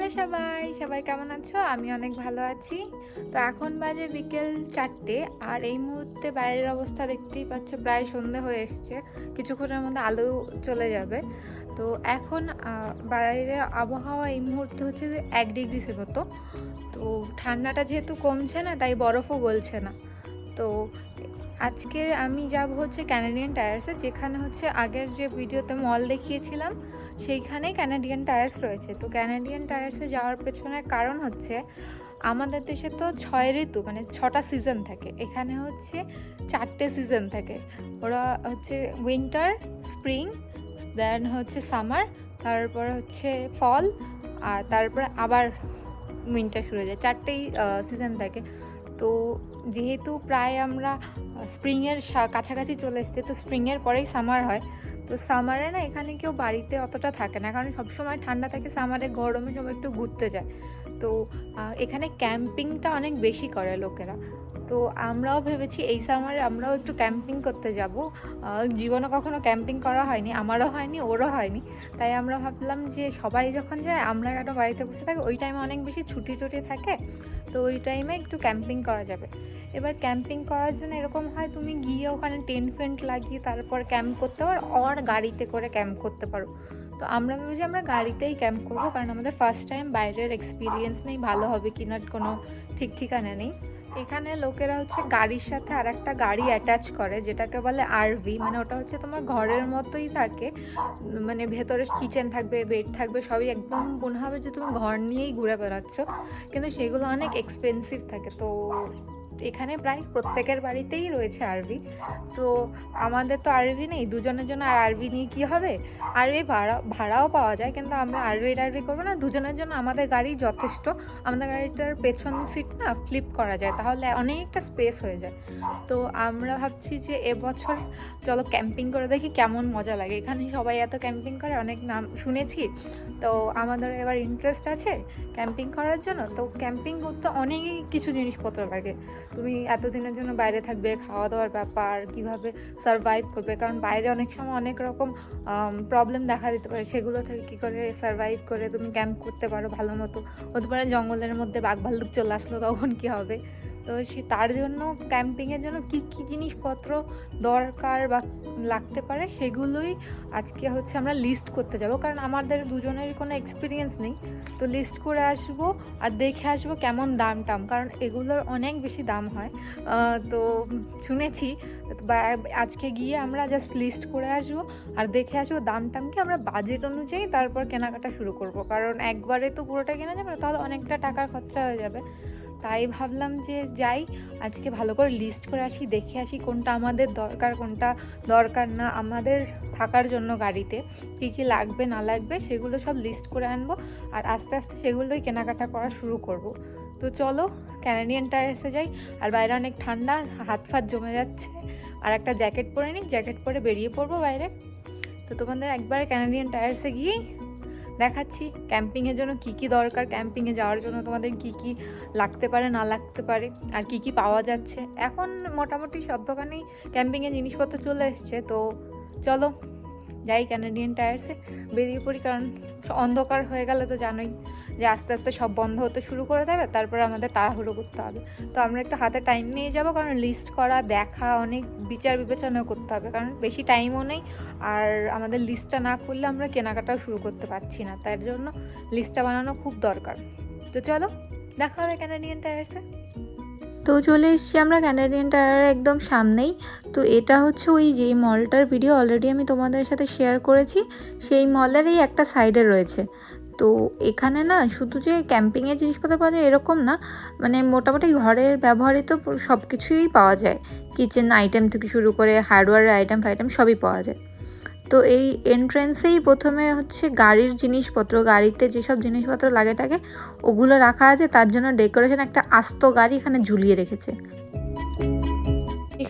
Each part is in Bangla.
হ্যালো সবাই। সবাই কেমন আছো? আমি অনেক ভালো আছি। তো এখন বাজে বিকেল চারটে, আর এই মুহূর্তে বাইরের অবস্থা দেখতেই পাচ্ছ, প্রায় সন্ধে হয়ে এসছে। কিছুক্ষণের মধ্যে আলো চলে যাবে। তো এখন বাইরের আবহাওয়া এই মুহূর্তে হচ্ছে এক ডিগ্রিসের মতো। তো ঠান্ডাটা যেহেতু কমছে না, তাই বরফও গলছে না। তো আজকে আমি যাব হচ্ছে ক্যানাডিয়ান টায়ার্সে যেখানে হচ্ছে আগের যে ভিডিওতে মল দেখিয়েছিলাম সেইখানেই ক্যানাডিয়ান টায়ার্স রয়েছে। তো ক্যানাডিয়ান টায়ার্সে যাওয়ার পেছনের কারণ হচ্ছে, আমাদের দেশে তো ছয় ঋতু মানে ছটা সিজন থাকে। এখানে হচ্ছে চারটে সিজন থাকে। ওরা হচ্ছে উইন্টার স্প্রিং দেন হচ্ছে সামার তারপর হচ্ছে ফল আর তারপরে আবার উইন্টার শুরু হয়ে যায়। চারটেই সিজন থাকে। তো যেহেতু প্রায় আমরা স্প্রিংয়ের কাছাকাছি চলে এসছি, তো স্প্রিংয়ের পরেই সামার হয়। তো সামারে না এখানে কেউ বাড়িতে অতটা থাকে না, কারণ সবসময় ঠান্ডা থাকে, সামারে গরমে সবাই একটু ঘুরতে যায়। তো এখানে ক্যাম্পিংটা অনেক বেশি করে লোকেরা। তো আমরাও ভেবেছি এই সামারে আমরাও একটু ক্যাম্পিং করতে যাব। জীবনে কখনো ক্যাম্পিং করা হয়নি, আমারও হয়নি, ওরও হয়নি। তাই আমরা ভাবলাম যে সবাই যখন যায়, আমরা কেন বাড়িতে বসে থাকি? ওই টাইমে অনেক বেশি ছুটি টুটি থাকে। তো ওই টাইমে একটু ক্যাম্পিং করা যাবে। এবার ক্যাম্পিং করার জন্য এরকম হয়, তুমি গিয়ে ওখানে টেন্ট ফেন্ট লাগিয়ে তারপর ক্যাম্প করতে পারো আর গাড়িতে করে ক্যাম্প করতে পারো। তো আমরা ভেবেছি আমরা গাড়িতেই ক্যাম্প করব, কারণ আমাদের ফার্স্ট টাইম বাইরের এক্সপিরিয়েন্স নেই, ভালো হবে কি না কোনো ঠিক ঠিকানা নেই। এখানে লোকেরা হচ্ছে গাড়ির সাথে আর একটা গাড়ি অ্যাটাচ করে, যেটাকে বলে আরভি মানে ওটা হচ্ছে তোমার ঘরের মতোই থাকে। মানে ভেতরে কিচেন থাকবে বেড থাকবে, সবই একদম মনে হবে যে তুমি ঘর নিয়েই ঘুরে বেড়াচ্ছ। কিন্তু সেগুলো অনেক এক্সপেন্সিভ থাকে, তো এখানে প্রায় প্রত্যেকের বাড়িতেই রয়েছে আরবি। তো আমাদের তো আরবি নেই, দুজনের জন্য আর আরভি নিয়ে কী হবে? আরবি ভাড়া, ভাড়াও পাওয়া যায়, কিন্তু আমরা আরবি টারভি করব না, দুজনের জন্য আমাদের গাড়ি যথেষ্ট। আমাদের গাড়িটার পেছন সিট না ফ্লিপ করা যায়, তাহলে অনেকটা স্পেস হয়ে যায়। তো আমরা ভাবছি যে এবছর চলো ক্যাম্পিং করে দেখি কেমন মজা লাগে। এখানে সবাই এত ক্যাম্পিং করে, অনেক নাম শুনেছি। তো আমাদের এবার ইন্টারেস্ট আছে ক্যাম্পিং করার জন্য। তো ক্যাম্পিং করতে অনেকই কিছু জিনিসপত্র লাগে। তুমি এতদিনের জন্য বাইরে থাকবে খাওয়া দাওয়ার ব্যাপার, কীভাবে সারভাইভ করবে? কারণ বাইরে অনেক সময় অনেক রকম প্রবলেম দেখা দিতে পারে। সেগুলো থেকে কী করে সারভাইভ করে তুমি ক্যাম্প করতে পারো ভালো মতো? হতে পারে জঙ্গলের মধ্যে বাঘ ভাল্লুক চলে আসলো, তখন কী হবে? তো সে তার জন্য ক্যাম্পিংয়ের জন্য কী কী জিনিসপত্র দরকার বা লাগতে পারে সেগুলোই আজকে হচ্ছে আমরা লিস্ট করতে যাব। কারণ আমাদের দুজনের কোনো এক্সপিরিয়েন্স নেই। তো লিস্ট করে আসব আর দেখে আসব কেমন দাম টাম কারণ এগুলোর অনেক বেশি দাম হয়। তো শুনেছি আজকে গিয়ে আমরা জাস্ট লিস্ট করে আসব আর দেখে আসব দাম টাম কি আমরা বাজেট অনুযায়ী তারপর কেনাকাটা শুরু করব। কারণ একবারে তো পুরোটা কেনা যাবে না, তাহলে অনেকটা টাকার খরচা হয়ে যাবে। তাই ভাবলাম যে যাই, আজকে ভালো করে লিস্ট করে আসি, দেখে আসি কোনটা আমাদের দরকার, কোনটা দরকার না আমাদের থাকার জন্য গাড়িতে, কী কী লাগবে, না লাগবে, সেগুলো সব লিস্ট করে আনব আর আস্তে আস্তে সেগুলোই কেনাকাটা করা শুরু করব। তো চলো ক্যানাডিয়ান টায়ার্সে যাই, আর বাইরে অনেক ঠান্ডা, হাত ফাত জমে যাচ্ছে, আর একটা জ্যাকেট পরে নিই জ্যাকেট পরে বেরিয়ে পড়ব বাইরে। তো তোমাদের একবারে ক্যানাডিয়ান টায়ার্সে গিয়েই দেখাচ্ছি ক্যাম্পিংয়ের জন্য কি কি দরকার ক্যাম্পিংয়ে যাওয়ার জন্য তোমাদের কি কি লাগতে পারে, না লাগতে পারে, আর কি কি পাওয়া যাচ্ছে। এখন মোটামুটি সব দোকানেই ক্যাম্পিংয়ের জিনিসপত্র চলে এসছে, তো চলো যাই ক্যানাডিয়ান টায়ার্সে বেরিয়ে পড়ি কারণ অন্ধকার হয়ে গেলে তো জানোই। যে আস্তে আস্তে সব বন্ধ হতে শুরু করে দেবে, তারপরে আমাদের তাড়াহুড়ো করতে হবে। তো আমরা একটু হাতে টাইম নিয়ে যাব, কারণ লিস্ট করা, দেখা, অনেক বিচার বিবেচনাও করতে হবে, কারণ বেশি টাইমও নেই। আর আমাদের লিস্টটা না করলে আমরা কেনাকাটাও শুরু করতে পারছি না, তার জন্য লিস্টটা বানানো খুব দরকার। তো চলো, দেখা হবে ক্যানাডিয়ান টায়ার্সে তো চলে এসছি আমরা ক্যানাডিয়ান টায়ারের একদম সামনেই। তো এটা হচ্ছে ওই যে মলটার ভিডিও অলরেডি আমি তোমাদের সাথে শেয়ার করেছি। সেই মলেরই একটা সাইডে রয়েছে। তো এখানে না শুধু যে ক্যাম্পিংয়ের জিনিসপত্র পাওয়া যায় এরকম না মানে মোটামুটি ঘরের ব্যবহৃত সব কিছুই পাওয়া যায়। কিচেন আইটেম থেকে শুরু করে হার্ডওয়্যারের আইটেম ফাইটেম সবই পাওয়া যায়। তো এই এন্ট্রেন্সেই প্রথমে হচ্ছে গাড়ির জিনিসপত্র, গাড়িতে যেসব জিনিসপত্র লাগে টাগে ওগুলো রাখা আছে, তার জন্য ডেকোরেশন একটা আস্ত গাড়ি এখানে ঝুলিয়ে রেখেছে।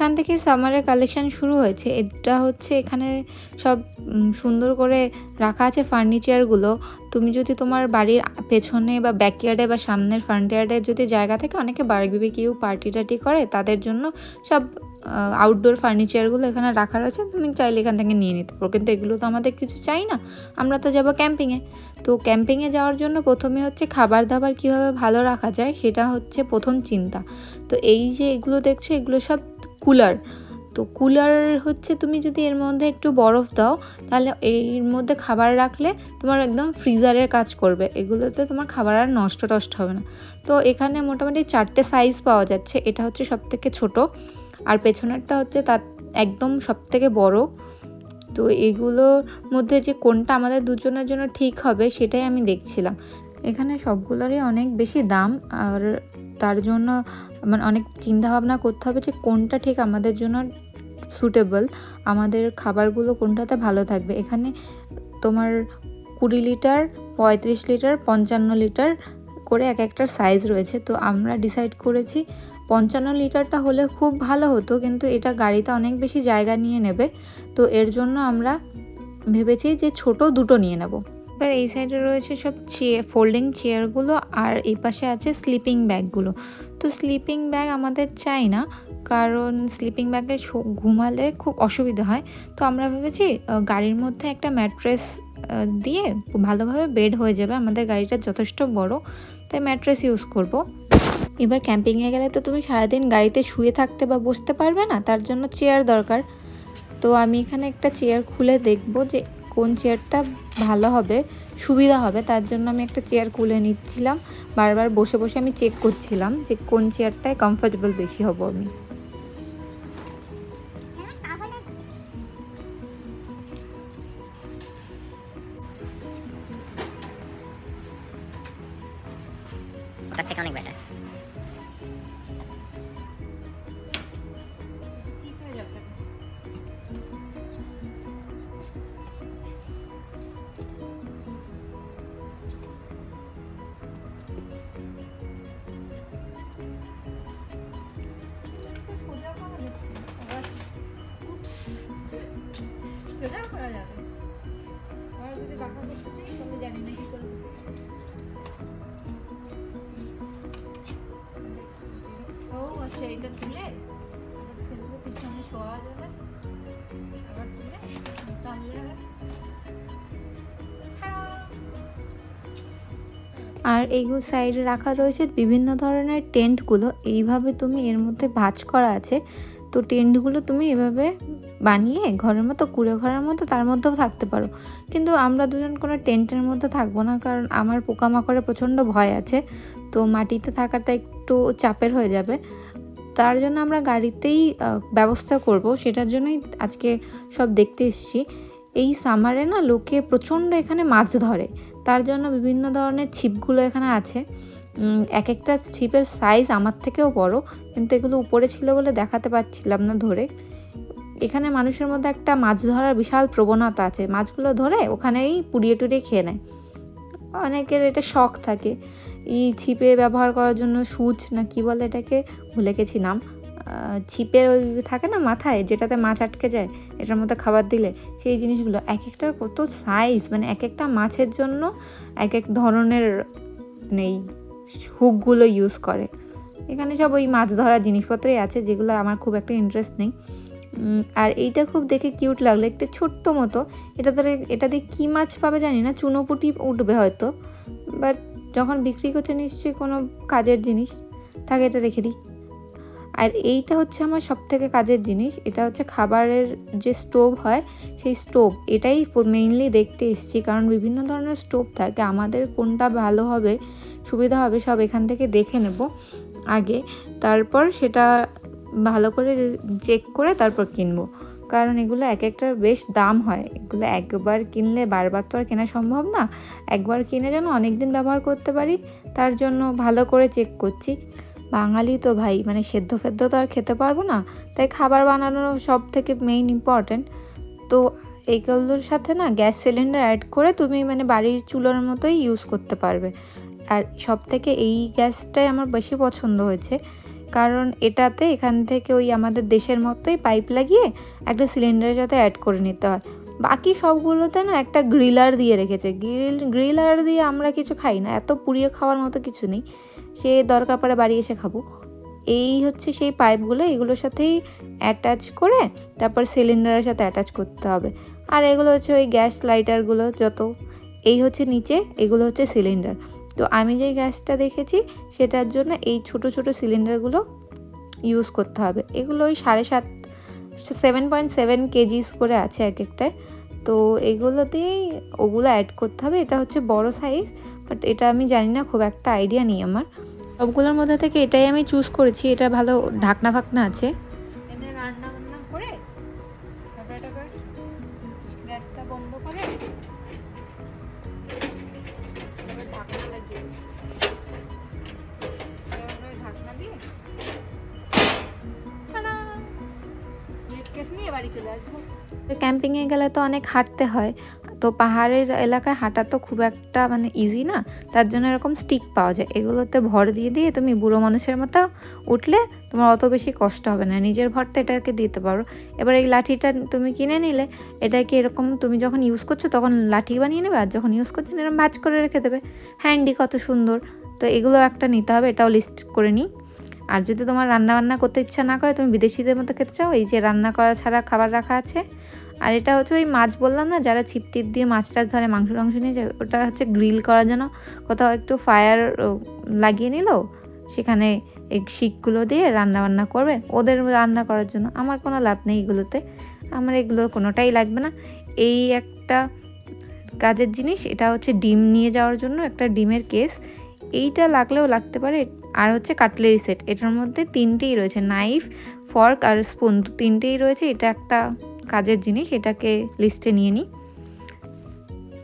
এখান থেকে সামারের কালেকশন শুরু হয়েছে। এটা হচ্ছে এখানে সব সুন্দর করে রাখা আছে ফার্নিচারগুলো তুমি যদি তোমার বাড়ির পেছনে বা ব্যাকইয়ার্ডে বা সামনের ফ্রন্ট ইয়ার্ডে যদি জায়গা থেকে, অনেকে বারবিকিউ পার্টি টার্টি করে, তাদের জন্য সব আউটডোর ফার্নিচারগুলো এখানে রাখা রয়েছে। তুমি চাইলে এখান থেকে নিয়ে নিতে পারো। কিন্তু এগুলো তো আমাদের কিছু চাই না। আমরা তো যাব ক্যাম্পিংয়ে তো ক্যাম্পিংয়ে যাওয়ার জন্য প্রথমে হচ্ছে খাবার দাবার কীভাবে ভালো রাখা যায়, সেটা হচ্ছে প্রথম চিন্তা। তো এই যে এগুলো দেখছ, এগুলো সব কুলার তো কুলার হচ্ছে তুমি যদি এর মধ্যে একটু বরফ দাও, তাহলে এর মধ্যে খাবার রাখলে তোমার একদম ফ্রিজারের কাজ করবে। এগুলোতে তোমার খাবার আর নষ্ট টষ্ট হবে না। তো এখানে মোটামুটি চারটে সাইজ পাওয়া যাচ্ছে। এটা হচ্ছে সব থেকে ছোটো। আর পেছনেরটা হচ্ছে তার একদম সব থেকে বড়। তো এগুলোর মধ্যে যে কোনটা আমাদের দুজনের জন্য ঠিক হবে, সেটাই আমি দেখছিলাম। এখানে সবগুলোরই অনেক বেশি দাম, আর তার জন্য মানে অনেক চিন্তা ভাবনা করতে হবে যে কোনটা ঠিক আমাদের জন্য সুটেবল আমাদের খাবারগুলো কোনটাতে ভালো থাকবে। এখানে তোমার কুড়ি লিটার, পঁয়ত্রিশ লিটার, পঞ্চান্ন লিটার করে এক একটার সাইজ রয়েছে। তো আমরা ডিসাইড করেছি পঞ্চান্ন লিটারটা হলে খুব ভালো হতো, কিন্তু এটা গাড়িতে অনেক বেশি জায়গা নিয়ে নেবে। তো এর জন্য আমরা ভেবেছি যে ছোট দুটো নিয়ে নেব। এবার এই সাইডে রয়েছে সব চেয়ার ফোল্ডিং চেয়ারগুলো আর এই পাশে আছে স্লিপিং ব্যাগগুলো তো স্লিপিং ব্যাগ আমাদের চাই না, কারণ স্লিপিং ব্যাগে ঘুমালে খুব অসুবিধা হয়। তো আমরা ভেবেছি গাড়ির মধ্যে একটা ম্যাট্রেস দিয়ে ভালোভাবে বেড হয়ে যাবে। আমাদের গাড়িটা যথেষ্ট বড়, তাই ম্যাট্রেস ইউজ করব। এবার ক্যাম্পিংয়ে গেলে তো তুমি সারাদিন গাড়িতে শুয়ে থাকতে বা বসতে পারবে না, তার জন্য চেয়ার দরকার। তো আমি এখানে একটা চেয়ার খুলে দেখব যে কোন চেয়ারটা ভালো হবে, সুবিধা হবে, তার জন্য আমি একটা চেয়ার খুলে নিচ্ছিলাম। বারবার বসে বসে আমি চেক করছিলাম যে কোন চেয়ারটায় কমফোর্টেবল বেশি হব আমি। অনেক বেটার আচ্ছা তুলে পিছনে শোয়া যাবে। আবার তুলে টানলে আবার আর এইগুলো সাইডে রাখা রয়েছে বিভিন্ন ধরনের টেন্টগুলো এইভাবে তুমি এর মধ্যে ভাঁজ করা আছে। তো টেন্টগুলো তুমি এভাবে বানিয়ে ঘরের মতো, কুড়ে ঘরের মতো তার মধ্যেও থাকতে পারো। কিন্তু আমরা দুজন কোনো টেন্টের মধ্যে থাকব না কারণ আমার পোকামাকড়ে প্রচণ্ড ভয় আছে। তো মাটিতে থাকাটা একটু চাপের হয়ে যাবে। তার জন্য আমরা গাড়িতেই ব্যবস্থা করব। সেটার জন্যই আজকে সব দেখতে এসেছি। এই সামারে না লোকে প্রচণ্ড এখানে মাছ ধরে। তার জন্য বিভিন্ন ধরনের ছিপগুলো এখানে আছে। এক একটা ছিপের সাইজ আমার থেকেও বড়। কিন্তু এগুলো উপরে ছিল বলে দেখাতে পারছিলাম না ধরে। এখানে মানুষের মধ্যে একটা মাছ ধরার বিশাল প্রবণতা আছে। মাছগুলো ধরে ওখানেই পুড়িয়ে টুড়িয়ে খেয়ে নেয়। অনেকের এটা শখ থাকে। এই ছিপে ব্যবহার করার জন্য সুচ না কি বলে এটাকে? ভুলে গেছি নাম। ছিপের ওই থাকে না মাথায়, যেটাতে মাছ আটকে যায়, এটার মধ্যে খাবার দিলে, সেই জিনিসগুলো এক একটার কত সাইজ মানে এক একটা মাছের জন্য এক এক ধরনের নেই হুকগুলো ইউজ করে। এখানে সব ওই মাছ ধরার জিনিসপত্রই আছে, যেগুলো আমার খুব একটা ইন্টারেস্ট নেই। আর এইটা খুব দেখে কিউট লাগল, একটা ছোট্ট মতো। এটা ধরে, এটা দিয়ে কী মাছ পাবে জানি না চুনোপুটি উঠবে হয়তো বাট যখন বিক্রি করছে নিশ্চয়ই কোনো কাজের জিনিস, তাকে এটা রেখে দিই। আর এইটা হচ্ছে আমার সব থেকে কাজের জিনিস, এটা হচ্ছে খাবারের যে স্টোভ হয়, সেই স্টোভ, এটাই মেইনলি দেখতে এসেছি। কারণ বিভিন্ন ধরনের স্টোভ থাকে, আমাদের কোনটা ভালো হবে, সুবিধা হবে, সব এখান থেকে দেখে নেব আগে। তারপর সেটা ভালো করে চেক করে তারপর কিনবো। কারণ এগুলো এক একটার বেশ দাম হয়। এগুলো একবার কিনলে, বারবার তো আর কেনা সম্ভব না। একবার কিনে যেন অনেক দিন ব্যবহার করতে পারি, তার জন্য ভালো করে চেক করছি। বাঙালি তো ভাই মানে সেদ্ধ ফেদ্ধ তো আর খেতে পারব না, তাই খাবার বানানো সব থেকে মেইন ইম্পর্ট্যান্ট তো এইগুলোর সাথে না গ্যাস সিলিন্ডার অ্যাড করে তুমি মানে বাড়ির চুলোর মতোই ইউজ করতে পারবে। আর সব থেকে এই গ্যাসটাই আমার বেশি পছন্দ হয়েছে। কারণ এটাতে এখান থেকে ওই আমাদের দেশের মতোই পাইপ লাগিয়ে একটা সিলিন্ডারের সাথে অ্যাড করে নিতে হয়। বাকি সবগুলোতে না একটা গ্রিলার দিয়ে রেখেছে। গ্রিল, গ্রিলার দিয়ে আমরা কিছু খাই না, এত পুড়িয়ে খাওয়ার মতো কিছু নেই। সে দরকার পড়ে বাড়ি এসে খাব। এই হচ্ছে সেই পাইপগুলো, এগুলোর সাথেই অ্যাটাচ করে তারপর সিলিন্ডারের সাথে অ্যাটাচ করতে হবে। আর এগুলো হচ্ছে ওই গ্যাস লাইটারগুলো যত, এই হচ্ছে নিচে, এগুলো হচ্ছে সিলিন্ডার। তো আমি যে গ্যাসটা দেখেছি, সেটার জন্য এই ছোট ছোট সিলিন্ডারগুলো ইউজ করতে হবে। এগুলো ওই সাড়ে সাত সেভেন পয়েন্ট সেভেন কেজিস করে আছে এক একটায় তো এগুলো দিয়েই ওগুলো অ্যাড করতে হবে। এটা হচ্ছে বড় সাইজ বাট এটা আমি জানি না, খুব একটা আইডিয়া নেই আমার। সবগুলোর মধ্যে থেকে এটাই আমি চুজ করেছি। এটা ভালো ঢাকনা ফাকনা আছে। নিয়ে বাড়ি চলে ক্যাম্পিংয়ে গেলে তো অনেক হাঁটতে হয়। তো পাহাড়ের এলাকায় হাঁটা তো খুব একটা মানে ইজি না। তার জন্য এরকম স্টিক পাওয়া যায়। এগুলোতে ভর দিয়ে দিয়ে তুমি বুড়ো মানুষের মতো উঠলে তোমার অত বেশি কষ্ট হবে না। নিজের ভরটা এটাকে দিতে পারো। এবার এই লাঠিটা তুমি কিনে নিলে, এটাকে এরকম তুমি যখন ইউজ করছ তখন লাঠি বানিয়ে নেবে। আর যখন ইউজ করছ, এরকম ভাজ করে রেখে দেবে। হ্যান্ডি কত সুন্দর। তো এগুলো একটা নিতে হবে, এটাও লিস্ট করে নিই। আর যদি তোমার রান্না বান্না করতে ইচ্ছা না করে, তুমি বিদেশিদের মতো খেতে চাও, এই যে রান্না করা ছাড়া খাবার রাখা আছে। আর এটা হচ্ছে ওই মাছ বললাম না, যারা ছিপ টিপ দিয়ে মাছ টাছ ধরে, মাংস টাংস নিয়ে যায়, ওটা হচ্ছে গ্রিল করার জন্য কোথাও একটু ফায়ার লাগিয়ে নিল, সেখানে এই শিকগুলো দিয়ে রান্না বান্না করবে, ওদের রান্না করার জন্য। আমার কোনো লাভ নেই এগুলোতে, আমার এগুলো কোনোটাই লাগবে না। এই একটা কাজের জিনিস, এটা হচ্ছে ডিম নিয়ে যাওয়ার জন্য একটা ডিমের কেস। এইটা লাগলেও লাগতে পারে আর হচ্ছে কাটলেরি সেট। এটার মধ্যে তিনটেই রয়েছে নাইফ ফর্ক আর স্পুন তিনটেই রয়েছে, এটা একটা কাজের জিনিস, এটাকে লিস্টে নিয়ে নিই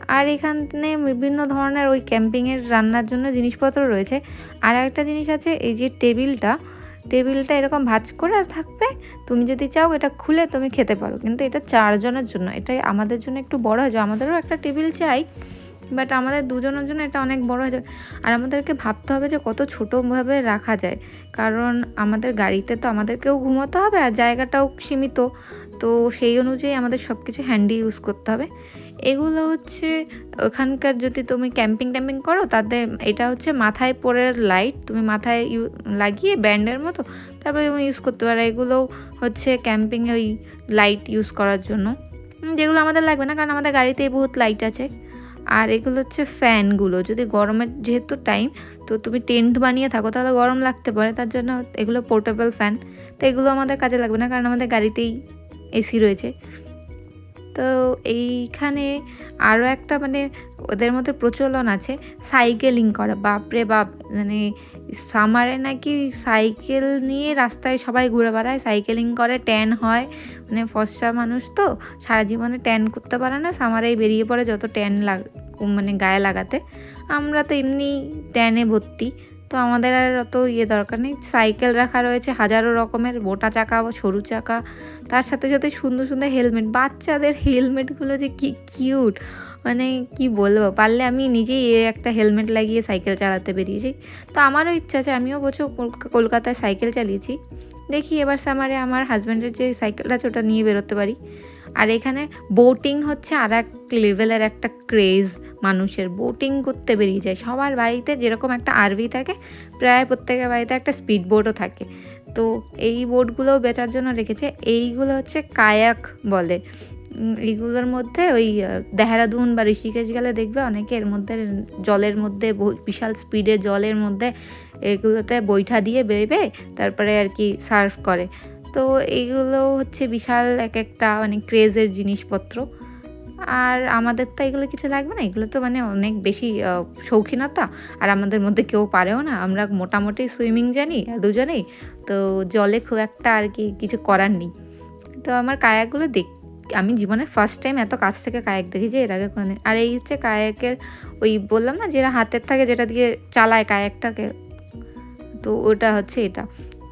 আর এখানে বিভিন্ন ধরনের ওই ক্যাম্পিংয়ের রান্নার জন্য জিনিসপত্র রয়েছে। আর একটা জিনিস আছে, এই যে টেবিলটা টেবিলটা এরকম ভাঁজ করে আর থাকবে, তুমি যদি চাও এটা খুলে তুমি খেতে পারো। কিন্তু এটা চারজনের জন্য, এটাই আমাদের জন্য একটু বড় হয়ে। যাবে আমাদেরও একটা টেবিল চাই বাট আমাদের দুজনের জন্য এটা অনেক বড় হয়ে যাবে। আর আমাদেরকে ভাবতে হবে যে কত ছোটোভাবে রাখা যায়। কারণ আমাদের গাড়িতে তো আমাদেরকেও ঘুমোতে হবে আর জায়গাটাও সীমিত। তো সেই অনুযায়ী আমাদের সব কিছু হ্যান্ডি ইউজ করতে হবে। এগুলো হচ্ছে ওখানকার যদি তুমি ক্যাম্পিং ট্যাম্পিং করো, তাতে এটা হচ্ছে মাথায় পরে লাইট তুমি মাথায় ইউ, লাগিয়ে ব্যান্ডের মতো তারপরে তুমি ইউজ করতে পারো। এগুলোও হচ্ছে ক্যাম্পিংয়ে ওই লাইট ইউজ করার জন্য। যেগুলো আমাদের লাগবে না, কারণ আমাদের গাড়িতেই বহুত লাইট আছে। আর এগুলো হচ্ছে ফ্যানগুলো। যদি গরমের যেহেতু টাইম তো তুমি টেন্ট বানিয়ে থাকো, তাহলে গরম লাগতে পারে। তার জন্য এগুলো পোর্টেবল ফ্যান তো এগুলো আমাদের কাজে লাগবে না, কারণ আমাদের গাড়িতেই এসি রয়েছে। তো এইখানে আরও একটা মানে ওদের মধ্যে প্রচলন আছে সাইকেলিং করা। বাপরে বাপ মানে সামারে নাকি সাইকেল নিয়ে রাস্তায় সবাই ঘুরে বেড়ায়। সাইকেলিং করে ট্যান হয়। মানে ফর্সা মানুষ তো, সারা জীবনে ট্যান করতে পারে না। সামারেই বেরিয়ে পড়ে যত ট্যান লাগ মানে গায়ে লাগাতে। আমরা তো এমনি ট্যানে ভর্তি। তো আমাদের আর অত ইয়ে দরকার নেই। সাইকেল রাখা রয়েছে, হাজারো রকমের মোটা চাকা, সরু চাকা। তার সাথে সাথে সুন্দর সুন্দর হেলমেট। বাচ্চাদের হেলমেটগুলো যে কি কিউট। মানে কি বলব, পারলে আমি নিজেই একটা হেলমেট লাগিয়ে সাইকেল চালাতে বেরিয়েছি। তো আমারও ইচ্ছা আছে, আমিও বছর কলকা- কলকাতায় সাইকেল চালিয়েছি। দেখি এবার সামারে আমার হাজব্যান্ডের যে সাইকেলটা আছে, ওটা নিয়ে বেরোতে পারি। আর এখানে বোটিং হচ্ছে আর এক লেভেলের একটা ক্রেজ মানুষের। বোটিং করতে বেরিয়ে যায়। সবার বাড়িতে যেরকম একটা আরবি থাকে, প্রায় প্রত্যেকের বাড়িতে একটা স্পিড বোটও থাকে। তো এই বোটগুলোও বেচার জন্য রেখেছে। এইগুলো হচ্ছে কায়াক বলে। এইগুলোর মধ্যে ওই দেহরাদুন বা ঋষিকেশ গেলে দেখবে অনেকে এর মধ্যে, জলের মধ্যে বিশাল স্পিডে জলের মধ্যে এগুলোতে বৈঠা দিয়ে বেবে তারপরে আর কি সার্ভ করে। তো এইগুলো হচ্ছে বিশাল এক একটা মানে ক্রেজের জিনিসপত্র। আর আমাদের তো এগুলো কিছু লাগবে না, এগুলো তো মানে অনেক বেশি শৌখিনতা। আর আমাদের মধ্যে কেউ পারেও না, আমরা মোটামুটি সুইমিং জানি, দুজনেই। তো জলে খুব একটা আর কি কিছু করার নেই। তো আমার কায়াকগুলো দেখ, আমি জীবনে ফার্স্ট টাইম এত কাছ থেকে কায়াক দেখি যে এর আগে কোনোদিন আর এই হচ্ছে কায়াকের ওই বললাম না, যেটা হাতের থাকে, যেটা দিয়ে চালায় কায়াকটাকে? তো ওটা হচ্ছে এটা।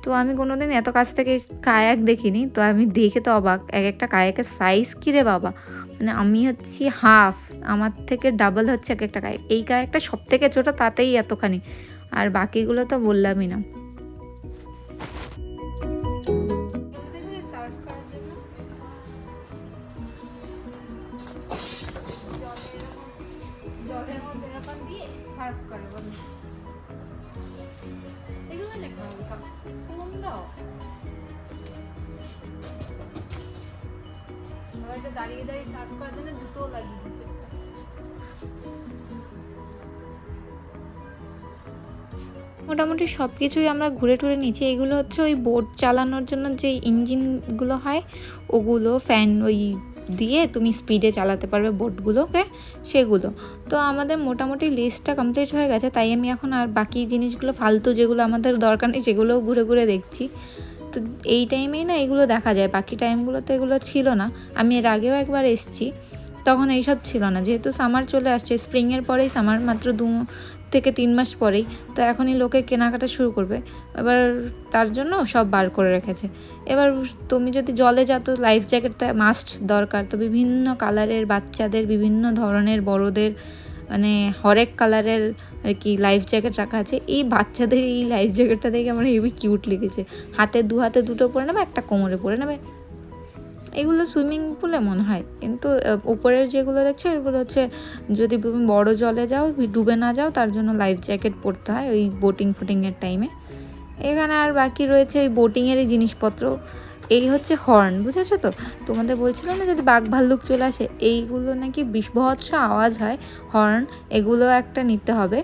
তো আমি কোনোদিন এত কাছ থেকে কায়াক দেখিনি। তো আমি দেখে তো অবাক, এক একটা কায়াকের সাইজ কিরে বাবা? মানে আমি হচ্ছি হাফ আমার থেকে ডাবল হচ্ছে এক একটা কায়াক। এই কায়াকটা সব থেকে ছোটো তাতেই এতখানি, আর বাকিগুলো তো বললামই না। লাগিয়ে দিচ্ছে মোটামুটি সব কিছুই আমরা ঘুরে টুরে নিচ্ছি। এগুলো হচ্ছে ওই বোট চালানোর জন্য যে ইঞ্জিনগুলো হয়, ওগুলো ফ্যান ওই দিয়ে তুমি স্পিডে চালাতে পারবে বোটগুলোকে, সেগুলো। তো আমাদের মোটামুটি লিস্টটা কমপ্লিট হয়ে গেছে, তাই আমি এখন আর বাকি জিনিসগুলো, ফালতু যেগুলো আমাদের দরকার নেই, সেগুলোও ঘুরে ঘুরে দেখছি। তো এই টাইমেই না এগুলো দেখা যায়। বাকি টাইমগুলোতে এগুলো ছিল না। আমি এর আগেও একবার এসেছি। তখন এইসব ছিল না। যেহেতু সামার চলে আসছে স্প্রিংয়ের পরেই সামার মাত্র দু থেকে তিন মাস পরেই। তো এখনই লোকে কেনাকাটা শুরু করবে। এবার তার জন্য সব বার করে রেখেছে। এবার তুমি যদি জলে যাও তো লাইফ জ্যাকেট মাস্ট দরকার। তো বিভিন্ন কালারের বাচ্চাদের, বিভিন্ন ধরনের বড়দের মানে হরেক কালারের আর কি লাইফ জ্যাকেট রাখা আছে। এই বাচ্চাদের এই লাইফ জ্যাকেটটা দেখে আমার হেভি কিউট লেগেছে। হাতে দু হাতে দুটো পরে নেবে, একটা কোমরে পরে নেবে। এগুলো সুইমিং পুলে মনে হয়। কিন্তু উপরের যেগুলো দেখছ, এগুলো হচ্ছে যদি তুমি বড় জলে যাও, ডুবে না যাও, তার জন্য লাইফ জ্যাকেট পরতে হয় ওই বোটিং ফুটিংয়ের টাইমে এখানে আর বাকি রয়েছে ওই বোটিংয়েরই জিনিসপত্র। এই হচ্ছে হর্ন, বুঝেছ তো? তোমাদের বলছিলাম না যদি বাঘ ভাল্লুক চলে আসে, এইগুলো নাকি বিস্ভৎস আওয়াজ হয়, হর্ন, এগুলো একটা নিতে হবে।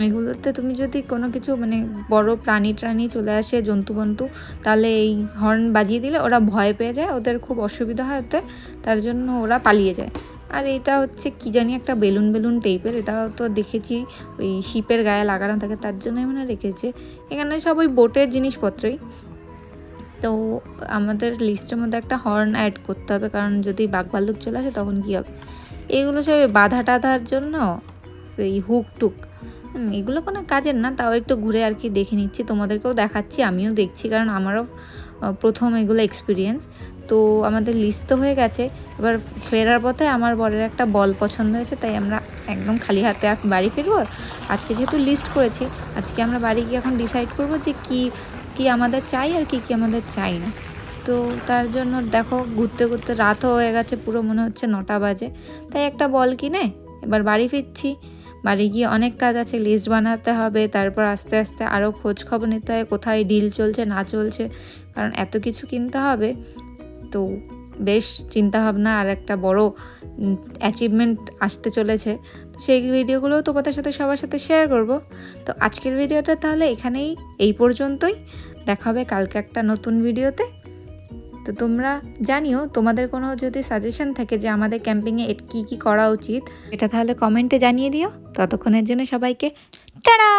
এগুলোতে তুমি যদি কোনো কিছু মানে বড় প্রাণী ট্রাণী চলে আসে, জন্তু বন্তু, তাহলে এই হর্ন বাজিয়ে দিলে ওরা ভয় পেয়ে যায়, ওদের খুব অসুবিধা হয় ওতে, তার জন্য ওরা পালিয়ে যায়। আর এটা হচ্ছে কি জানি একটা বেলুন বেলুন টাইপের এটা তো দেখেছি, ওই শিপের গায়ে লাগানো থাকে, তার জন্যই মানে রেখেছে। এখানে সব ওই বোটের জিনিসপত্রই। তো আমাদের লিস্টের মধ্যে একটা হর্ন অ্যাড করতে হবে, কারণ যদি বাঘ ভাল্লুক চলে আসে তখন কী হবে? এগুলো সব বাধা টাধার জন্য, এই হুক টুক এগুলো কোনো কাজের না, তাও একটু ঘুরে আর কি দেখে নিচ্ছি। তোমাদেরকেও দেখাচ্ছি, আমিও দেখছি, কারণ আমারও প্রথম এগুলো এক্সপিরিয়েন্স তো আমাদের লিস্ট তো হয়ে গেছে। এবার ফেরার পথে আমার বরের একটা বল পছন্দ হয়েছে, তাই আমরা একদম খালি হাতে বাড়ি ফিরবো। আজকে যেহেতু লিস্ট করেছি, আজকে আমরা বাড়ি গিয়ে এখন ডিসাইড করব যে কি কি আমাদের চাই আর কি কি আমাদের চাই না। তো তার জন্য দেখো ঘুরতে ঘুরতে রাতও হয়ে গেছে, পুরো মনে হচ্ছে নটা বাজে। তাই একটা বল কিনে এবার বাড়ি ফিরছি। বাড়ি গিয়ে অনেক কাজ আছে লিস্ট বানাতে হবে, তারপর আস্তে আস্তে আরও খোঁজ খবর নিতে হয়, কোথায় ডিল চলছে, না চলছে, কারণ এত কিছু কিনতে হবে। তো বেশ চিন্তাভাবনা আর একটা বড় অ্যাচিভমেন্ট আসতে চলেছে। তো সেই ভিডিওগুলোও তোমাদের সাথে সবার সাথে শেয়ার করব। তো আজকের ভিডিওটা তাহলে এখানেই, এই পর্যন্তই। দেখা হবে কালকে একটা নতুন ভিডিওতে। তো তোমরা জানিও, তোমাদের কোনো যদি সাজেশন থাকে যে আমাদের ক্যাম্পিংয়ে কী কী করা উচিত, এটা তাহলে কমেন্টে জানিয়ে দিও। ততক্ষণের জন্য সবাইকে, টাটা!